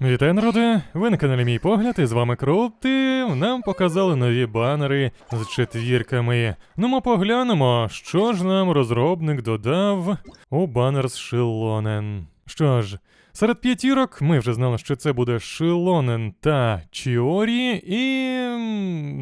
Вітаю, народи! Ви на каналі Мій Погляд, і з вами Крупти. Нам показали нові банери з четвірками. Ну, ми поглянемо, що ж нам розробник додав у банер з Шилонен. Що ж, серед п'ятірок ми вже знали, що це буде Шилонен та Чіорі, і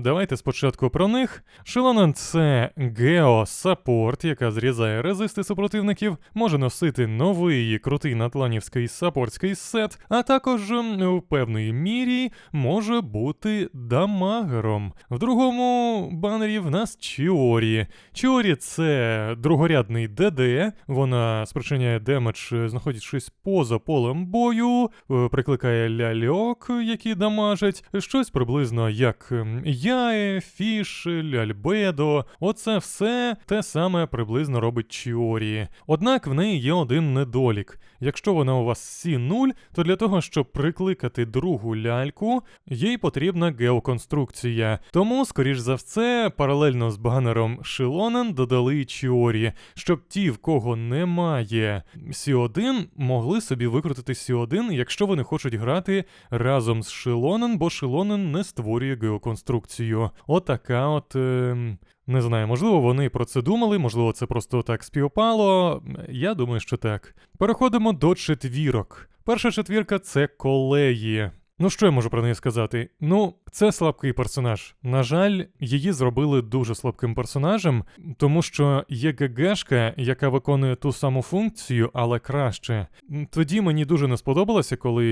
давайте спочатку про них. Шилонен це гео-саппорт, яка зрізає резисти супротивників, може носити новий крутий натланівський саппортський сет, а також в певної мірі може бути дамагером. В другому банері в нас Чіорі. Чіорі це другорядний ДД, вона спричиняє демедж, знаходячись поза полем бою, е, прикликає ляльок, які дамажать, щось приблизно як ем, Яе, Фіш, Ляльбедо. Оце все те саме приблизно робить Чіорі. Однак в неї є один недолік. Якщо вона у вас сі 0 то для того, щоб прикликати другу ляльку, їй потрібна геоконструкція. Тому, скоріш за все, паралельно з банером Шилонен додали Чіорі, щоб ті, в кого немає Сі1, могли собі викрутити Сі1, якщо вони хочуть грати разом з Шилонен, бо Шилонен не створює геоконструкцію. Отака от. Е... Не знаю, можливо, вони про це думали, можливо, це просто так співпало. Я думаю, що так. Переходимо до четвірок. Перша четвірка це колеї. Ну, що я можу про неї сказати? Ну, це слабкий персонаж. На жаль, її зробили дуже слабким персонажем, тому що є ГГшка, яка виконує ту саму функцію, але краще. Тоді мені дуже не сподобалося, коли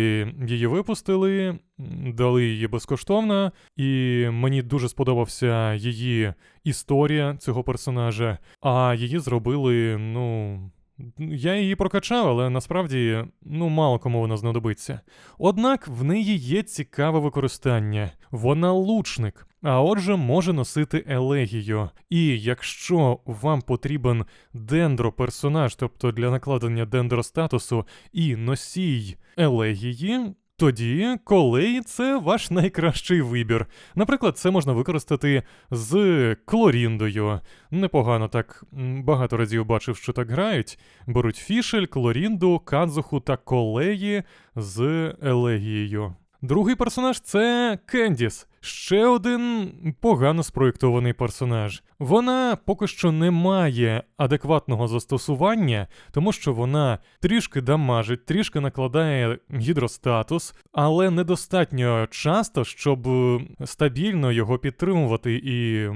її випустили, дали її безкоштовно, і мені дуже сподобався її історія цього персонажа, а її зробили, ну. Я її прокачав, але насправді ну мало кому вона знадобиться. Однак в неї є цікаве використання. Вона лучник, а отже, може носити елегію. І якщо вам потрібен дендро-персонаж, тобто для накладення дендростатусу і носій елегії. Тоді колей це ваш найкращий вибір. Наприклад, це можна використати з клоріндою. Непогано так багато разів бачив, що так грають. Беруть фішель, клорінду, кадзуху та колеї з елегією. Другий персонаж це Кендіс. Ще один погано спроєктований персонаж. Вона поки що не має адекватного застосування, тому що вона трішки дамажить, трішки накладає гідростатус, але недостатньо часто, щоб стабільно його підтримувати і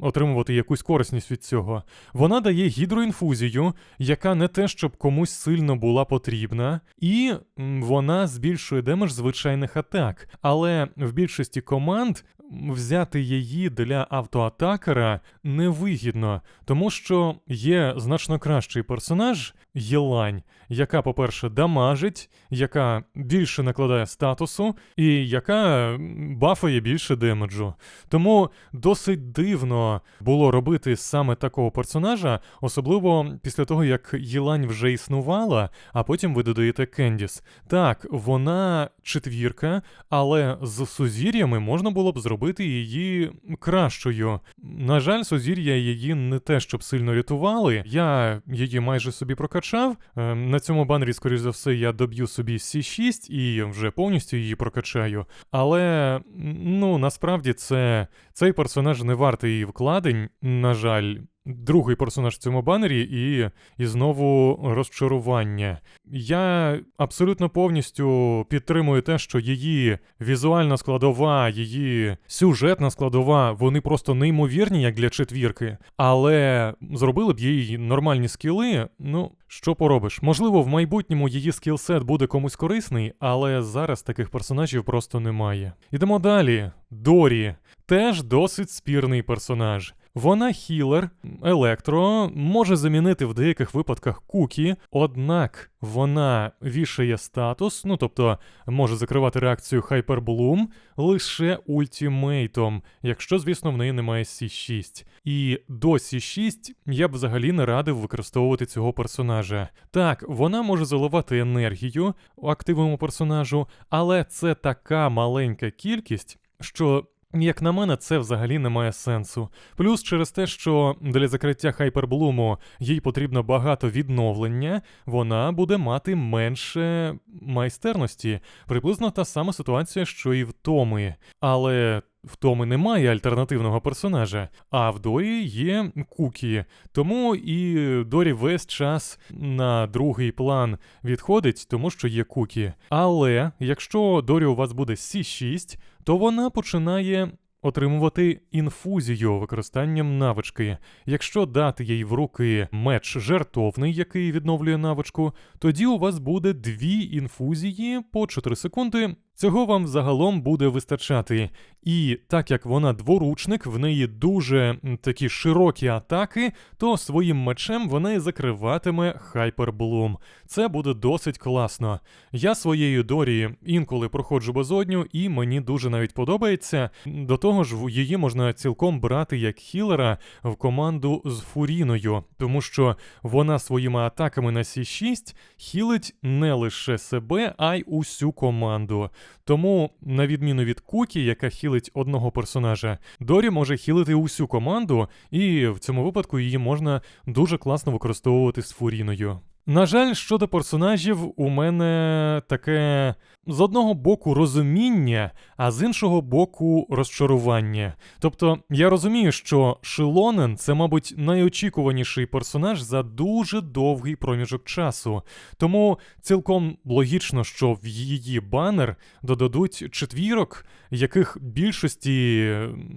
отримувати якусь корисність від цього. Вона дає гідроінфузію, яка не те, щоб комусь сильно була потрібна, і вона збільшує демедж звичайних атак. Але в більшості команд взяти її для автоатакера невигідно, тому що є значно кращий персонаж Єлань, яка, по-перше, дамажить, яка більше накладає статусу, і яка бафає більше демеджу. Тому досить дивно було робити саме такого персонажа, особливо після того, як Єлань вже існувала, а потім ви додаєте Кендіс. Так, вона четвірка, але з сузір'ями можна було б зробити її кращою. На жаль, сузір'я її не те, щоб сильно рятували. Я її майже собі прокачав. Е, На цьому банері, скоріш за все, я доб'ю собі C6 і вже повністю її прокачаю. Але ну насправді це цей персонаж не вартий вкладень, на жаль. Другий персонаж в цьому банері і, і знову розчарування. Я абсолютно повністю підтримую те, що її візуальна складова, її сюжетна складова, вони просто неймовірні, як для четвірки. Але зробили б їй нормальні скіли. Ну, що поробиш? Можливо, в майбутньому її скілсет буде комусь корисний, але зараз таких персонажів просто немає. Ідемо далі. Дорі теж досить спірний персонаж. Вона хілер, електро, може замінити в деяких випадках кукі, однак вона вішає статус, ну тобто може закривати реакцію Hyperbloom лише ультімейтом, якщо, звісно, в неї немає C6. І до C6 я б взагалі не радив використовувати цього персонажа. Так, вона може заливати енергію активному персонажу, але це така маленька кількість, що як на мене, це взагалі не має сенсу. Плюс через те, що для закриття хайперблуму їй потрібно багато відновлення, вона буде мати менше майстерності. Приблизно та сама ситуація, що і в Томи. Але в Томи немає альтернативного персонажа, а в Дорі є Кукі. Тому і Дорі весь час на другий план відходить, тому що є Кукі. Але якщо Дорі у вас буде С6, то вона починає. Отримувати інфузію використанням навички. Якщо дати їй в руки меч жертовний, який відновлює навичку, тоді у вас буде дві інфузії по 4 секунди. Цього вам загалом буде вистачати. І так як вона дворучник, в неї дуже такі широкі атаки, то своїм мечем вона і закриватиме Хайперблум. Це буде досить класно. Я своєю Дорі інколи проходжу безодню, і мені дуже навіть подобається. До того ж, її можна цілком брати як хілера в команду з Фуріною, тому що вона своїми атаками на С6 хілить не лише себе, а й усю команду. Тому, на відміну від Кукі, яка хілить одного персонажа, Дорі може хілити усю команду, і в цьому випадку її можна дуже класно використовувати з Фуріною. На жаль, щодо персонажів, у мене таке з одного боку розуміння, а з іншого боку розчарування. Тобто я розумію, що Шилонен це, мабуть, найочікуваніший персонаж за дуже довгий проміжок часу. Тому цілком логічно, що в її банер додадуть четвірок, яких більшості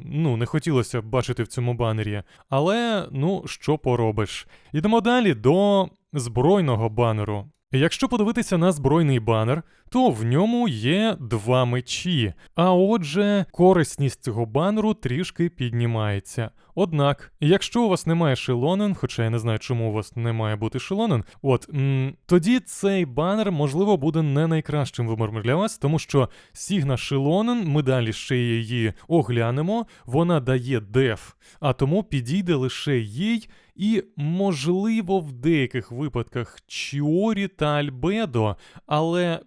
ну не хотілося б бачити в цьому банері. Але ну що поробиш? Ідемо далі до збройного банеру. Якщо подивитися на збройний банер, то в ньому є два мечі. А отже, корисність цього банеру трішки піднімається. Однак, якщо у вас немає шелонен, хоча я не знаю, чому у вас не має бути шелонен, от м, тоді цей банер можливо буде не найкращим вибором для вас, тому що Сігна Шелонен, ми далі ще її оглянемо, вона дає деф, а тому підійде лише їй. І, можливо, в деяких випадках Чіорі та Альбедо, але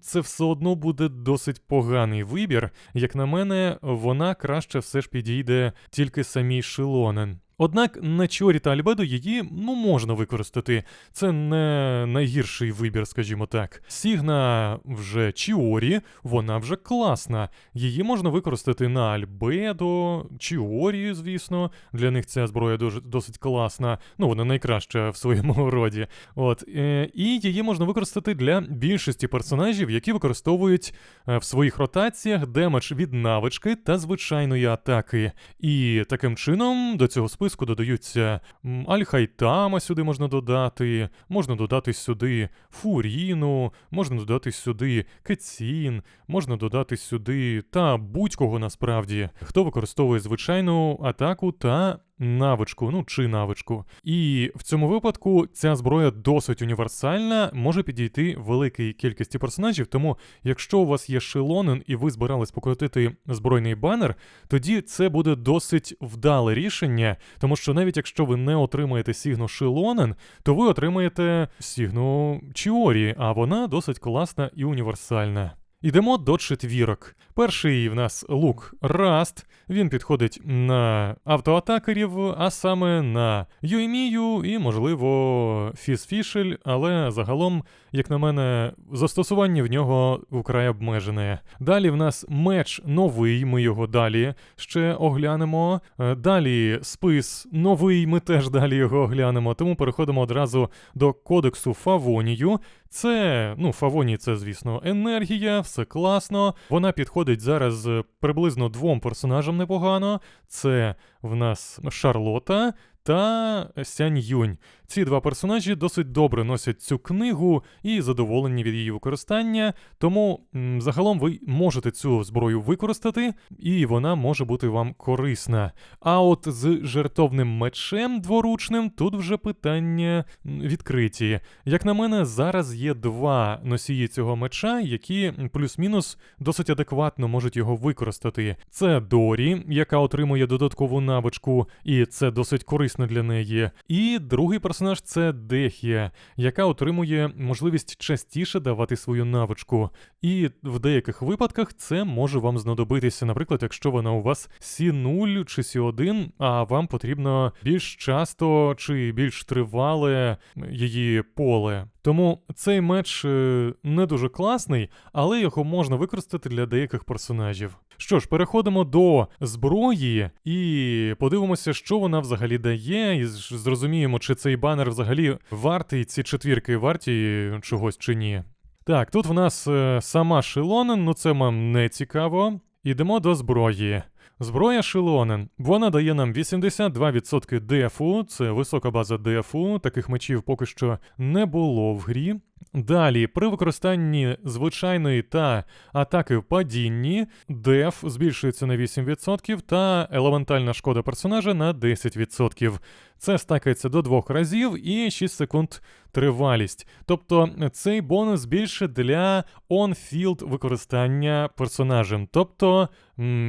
це все одно буде досить поганий вибір. Як на мене, вона краще все ж підійде тільки самій Шилонен. Однак на Чорі та Альбедо її ну можна використати. Це не найгірший вибір, скажімо так. Сігна вже Чіорі, вона вже класна. Її можна використати на Альбедо, Чіорі, звісно. Для них ця зброя досить класна. Ну, вона найкраща в своєму роді. От е, і її можна використати для більшості персонажів, які використовують е, в своїх ротаціях демедж від навички та звичайної атаки. І таким чином до цього списку додаються м, Аль-Хайтама сюди можна додати, можна додати сюди Фуріну, можна додати сюди Кецін, можна додати сюди та будь-кого насправді, хто використовує звичайну атаку та навичку, ну чи навичку. І в цьому випадку ця зброя досить універсальна, може підійти великій кількості персонажів. Тому, якщо у вас є шелонен і ви збирались покрутити збройний банер, тоді це буде досить вдале рішення, тому що навіть якщо ви не отримаєте Сігну Шелонен, то ви отримаєте Сігну Чіорі, а вона досить класна і універсальна. Ідемо до четвірок. Перший в нас лук Раст. Він підходить на автоатакерів, а саме на Юймію і, можливо, Фісфішель, але загалом, як на мене, застосування в нього вкрай обмежене. Далі в нас меч новий, ми його далі ще оглянемо. Е, Далі спис новий, ми теж далі його оглянемо, тому переходимо одразу до кодексу Фавонію. Це, ну, Фавоні, це, звісно, енергія, все класно. Вона підходить зараз е, приблизно двом персонажам непогано. Це в нас Шарлота та Сянь Юнь. Ці два персонажі досить добре носять цю книгу і задоволені від її використання, тому м, загалом ви можете цю зброю використати, і вона може бути вам корисна. А от з жертовним мечем дворучним тут вже питання відкриті. Як на мене, зараз є два носії цього меча, які плюс-мінус досить адекватно можуть його використати. Це Дорі, яка отримує додаткову навичку, і це досить корисна зручно для неї. І другий персонаж це Дехія, яка отримує можливість частіше давати свою навичку. І в деяких випадках це може вам знадобитися. Наприклад, якщо вона у вас Сі0 чи Сі1, а вам потрібно більш часто чи більш тривале її поле. Тому цей меч е, не дуже класний, але його можна використати для деяких персонажів. Що ж, переходимо до зброї і подивимося, що вона взагалі дає, і зрозуміємо, чи цей банер взагалі вартий, ці четвірки варті чогось чи ні. Так, тут в нас е, сама Шилонен, ну це нам не цікаво. Ідемо до зброї. Зброя Шилонен. Вона дає нам 82% дефу, це висока база дефу. Таких мечів поки що не було в грі. Далі, при використанні звичайної та атаки в падінні, деф збільшується на 8% та елементальна шкода персонажа на 10%. Це стакається до двох разів і 6 секунд тривалість. Тобто цей бонус більше для on-field використання персонажем. Тобто,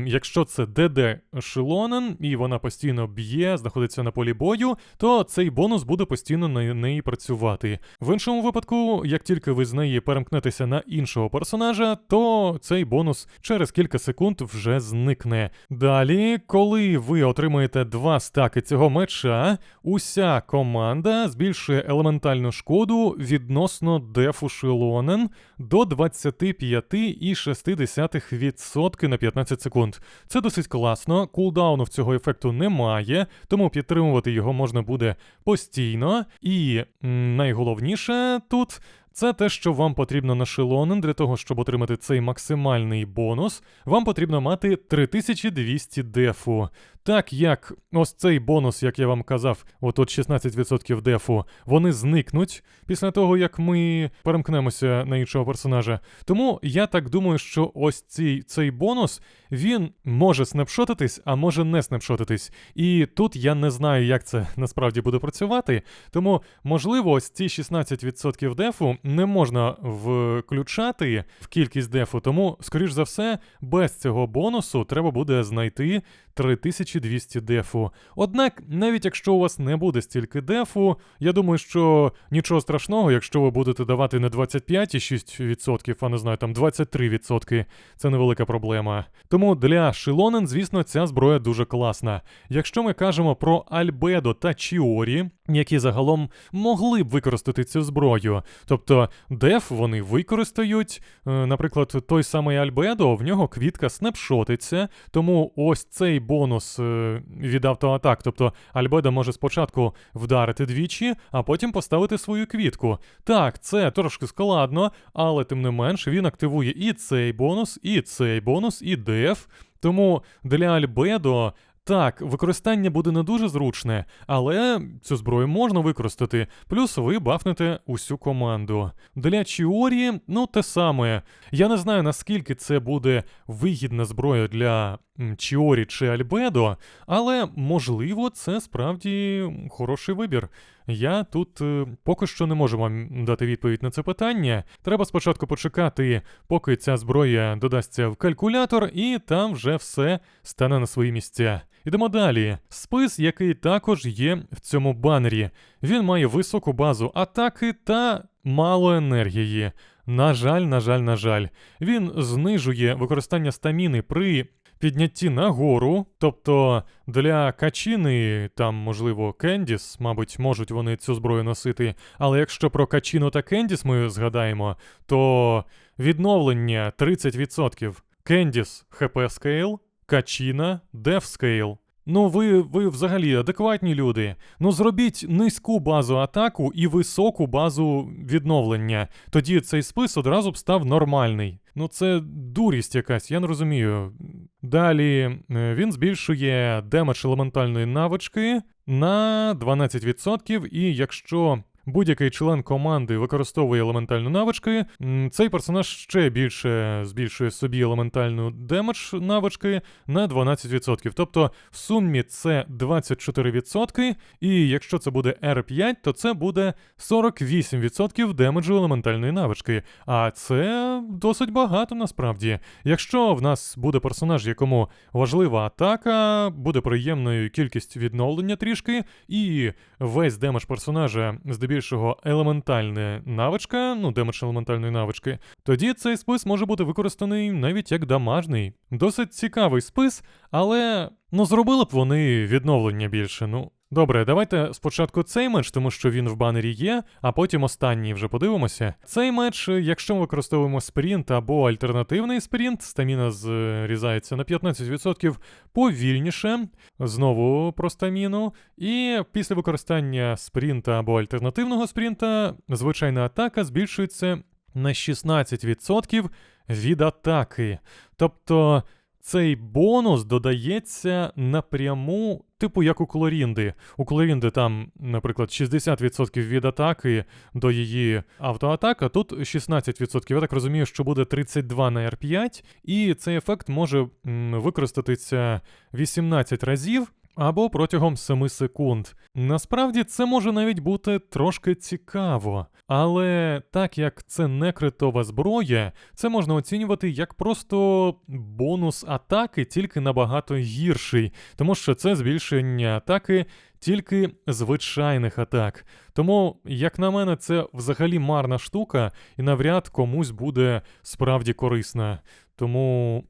якщо це ДД Шилонен і вона постійно б'є, знаходиться на полі бою, то цей бонус буде постійно на неї працювати. В іншому випадку, як тільки ви з неї перемкнетеся на іншого персонажа, то цей бонус через кілька секунд вже зникне. Далі, коли ви отримаєте два стаки цього меча, уся команда збільшує елементальну шкоду відносно дефу Шилонен до 25,6% на 15 секунд. Це досить класно, кулдауну в цього ефекту немає, тому підтримувати його можна буде постійно. І найголовніше тут. Це те, що вам потрібно на Шилонен для того, щоб отримати цей максимальний бонус, вам потрібно мати 3200 дефу. Так як ось цей бонус, як я вам казав, отут 16% дефу, вони зникнуть після того, як ми перемкнемося на іншого персонажа. Тому я так думаю, що ось цей, цей бонус він може снапшотитись, а може не снапшотитись. І тут я не знаю, як це насправді буде працювати. Тому, можливо, ось ці 16% дефу не можна включати в кількість дефу. Тому, скоріш за все, без цього бонусу треба буде знайти 3200 дефу. Однак, навіть якщо у вас не буде стільки дефу, я думаю, що нічого страшного, якщо ви будете давати не 25,6%, а не знаю, там 23%, це невелика проблема. Тому для Шилонен, звісно, ця зброя дуже класна. Якщо ми кажемо про Альбедо та Чіорі, які загалом могли б використати цю зброю, тобто деф вони використають, е, наприклад, той самий Альбедо, в нього квітка снапшотиться, тому ось цей бонус е, від автоатак, тобто Альбедо може спочатку вдарити двічі, а потім поставити свою квітку. Так, це трошки складно, але тим не менш він активує і цей бонус, і цей бонус, і деф. Тому для Альбедо так, використання буде не дуже зручне, але цю зброю можна використати, плюс ви бафнете усю команду. Для Чіорі, ну те саме. Я не знаю, наскільки це буде вигідна зброя для Чіорі чи Альбедо, але можливо, це справді хороший вибір. Я тут е, поки що не можу вам дати відповідь на це питання. Треба спочатку почекати, поки ця зброя додасться в калькулятор, і там вже все стане на свої місця. Ідемо далі. Спис, який також є в цьому банері. Він має високу базу атаки та мало енергії. На жаль, на жаль, на жаль. Він знижує використання стаміни при піднятті нагору, тобто для качіни, там, можливо, Кендіс, мабуть, можуть вони цю зброю носити. Але якщо про качіну та Кендіс ми згадаємо, то відновлення 30%. Кендіс ХП скейл, качіна деф скейл. Ну, ви, ви взагалі адекватні люди. Ну зробіть низьку базу атаку і високу базу відновлення. Тоді цей спис одразу б став нормальний. Ну, це дурість якась, я не розумію. Далі е, він збільшує демедж елементальної навички на 12%, і якщо будь-який член команди використовує елементальну навички, цей персонаж ще більше збільшує собі елементальну демедж навички на 12%. Тобто в сумі це 24%, і якщо це буде R5, то це буде 48% демеджу елементальної навички. А це досить багато насправді. Якщо в нас буде персонаж, якому важлива атака, буде приємною кількість відновлення трішки, і весь демедж персонажа здебільшого елементальна навичка, ну демедж елементальної навички, тоді цей спис може бути використаний навіть як дамажний. Досить цікавий спис, але ну зробили б вони відновлення більше. Ну добре, давайте спочатку цей меч, тому що він в банері є, а потім останній вже подивимося. Цей меч, якщо ми використовуємо спринт або альтернативний спринт, стаміна зрізається на 15% повільніше. Знову про стаміну. І після використання спринта або альтернативного спринта, звичайна атака збільшується на 16% від атаки. Тобто цей бонус додається напряму, типу як у Клорінди. У Клорінди там, наприклад, 60% від атаки до її автоатака, тут 16%. Я так розумію, що буде 32 на R5, і цей ефект може м, використатися 18 разів. Або протягом 7 секунд. Насправді це може навіть бути трошки цікаво, але так як це не критова зброя, це можна оцінювати як просто бонус атаки, тільки набагато гірший, тому що це збільшення атаки тільки звичайних атак. Тому, як на мене, це взагалі марна штука, і навряд комусь буде справді корисна. Тому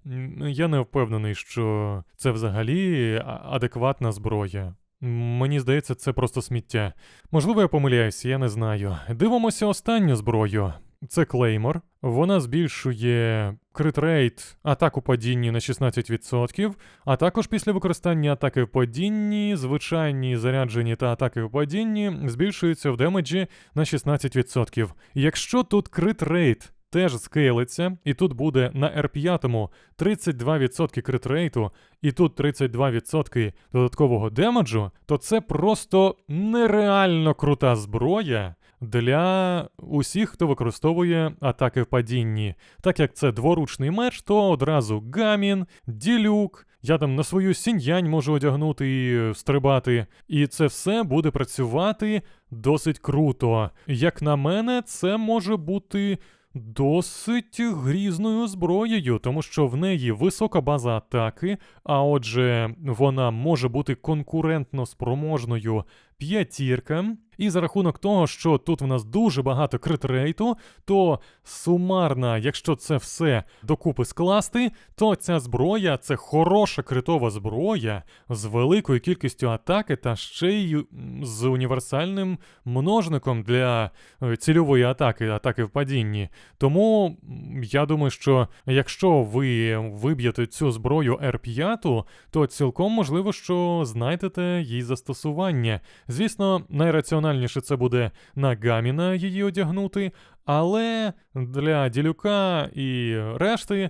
я не впевнений, що це взагалі адекватна зброя. Мені здається, це просто сміття. Можливо, я помиляюся, я не знаю. Дивимося останню зброю. Це клеймор. Вона збільшує критрейт атаку падінні на 16%, а також після використання атаки в падінні, звичайні заряджені та атаки в падінні збільшуються в демеджі на 16%. Якщо тут критрейт теж скейлиться, і тут буде на R5 32% критрейту, і тут 32% додаткового демеджу, то це просто нереально крута зброя для усіх, хто використовує атаки в падінні. Так як це дворучний меч, то одразу гамін, ділюк. Я там на свою сіньянь можу одягнути і стрибати. І це все буде працювати досить круто. Як на мене, це може бути досить грізною зброєю, тому що в неї висока база атаки, а отже, вона може бути конкурентно спроможною п'ятіркам. І за рахунок того, що тут в нас дуже багато критрейту, то сумарна, якщо це все докупи скласти, то ця зброя це хороша критова зброя з великою кількістю атаки та ще й з універсальним множником для е, цільової атаки, атаки в падінні. Тому я думаю, що якщо ви виб'єте цю зброю R5, то цілком можливо, що знайдете їй застосування. Звісно, найраціональніше це буде на Гаміна її одягнути, але для ділюка і решти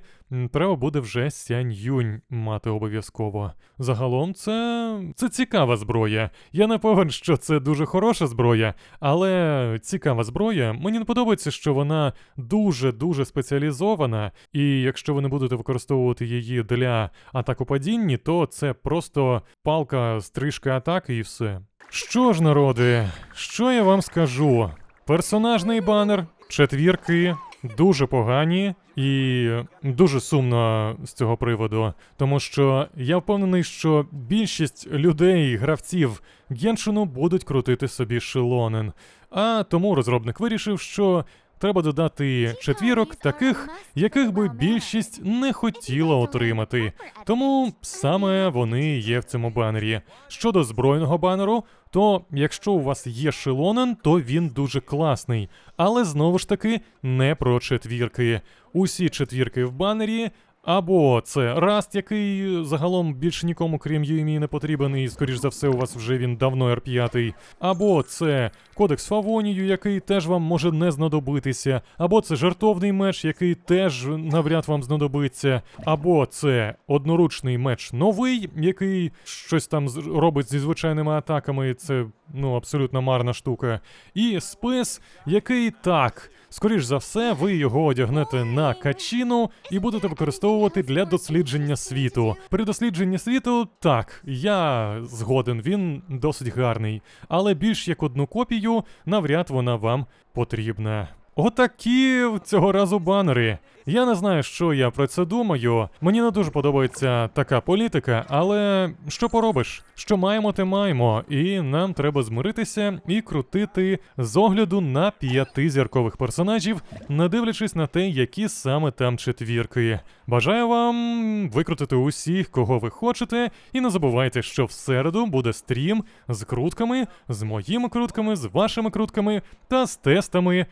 треба буде вже Сянь Юнь мати обов'язково. Загалом це, це цікава зброя. Я не певен, що це дуже хороша зброя, але цікава зброя. Мені не подобається, що вона дуже-дуже спеціалізована, і якщо ви не будете використовувати її для атаку падінні, то це просто палка стрижки атаки і все. Що ж, народи, що я вам скажу? Персонажний банер, четвірки, дуже погані і дуже сумно з цього приводу, тому що я впевнений, що більшість людей, гравців Геншину будуть крутити собі шилонен. А тому розробник вирішив, що треба додати четвірок таких, яких би більшість не хотіла отримати. Тому саме вони є в цьому банері. Щодо збройного банеру, то якщо у вас є шилонен, то він дуже класний. Але знову ж таки не про четвірки. Усі четвірки в банері Або це Раст, який загалом більше нікому, крім Юємі, не потрібен, і скоріш за все, у вас вже він давно R5. Або це Кодекс Фавонію, який теж вам може не знадобитися. Або це жартовний меч, який теж навряд вам знадобиться. Або це одноручний меч новий, який щось там робить зі звичайними атаками. Це ну абсолютно марна штука. І спис, який так. Скоріш за все, ви його одягнете на качіну і будете використовувати для дослідження світу. При дослідженні світу, так, я згоден, він досить гарний, але більш як одну копію, навряд вона вам потрібна. Отакі цього разу банери. Я не знаю, що я про це думаю. Мені не дуже подобається така політика, але що поробиш? Що маємо, те маємо, і нам треба змиритися і крутити з огляду на п'яти зіркових персонажів, не дивлячись на те, які саме там четвірки. Бажаю вам викрутити усіх, кого ви хочете, і не забувайте, що в середу буде стрім з крутками, з моїми крутками, з вашими крутками та з тестами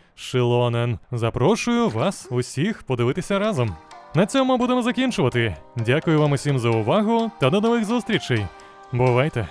Шилонен. Запрошую вас усіх подивитися разом. На цьому будемо закінчувати. Дякую вам усім за увагу та до нових зустрічей. Бувайте!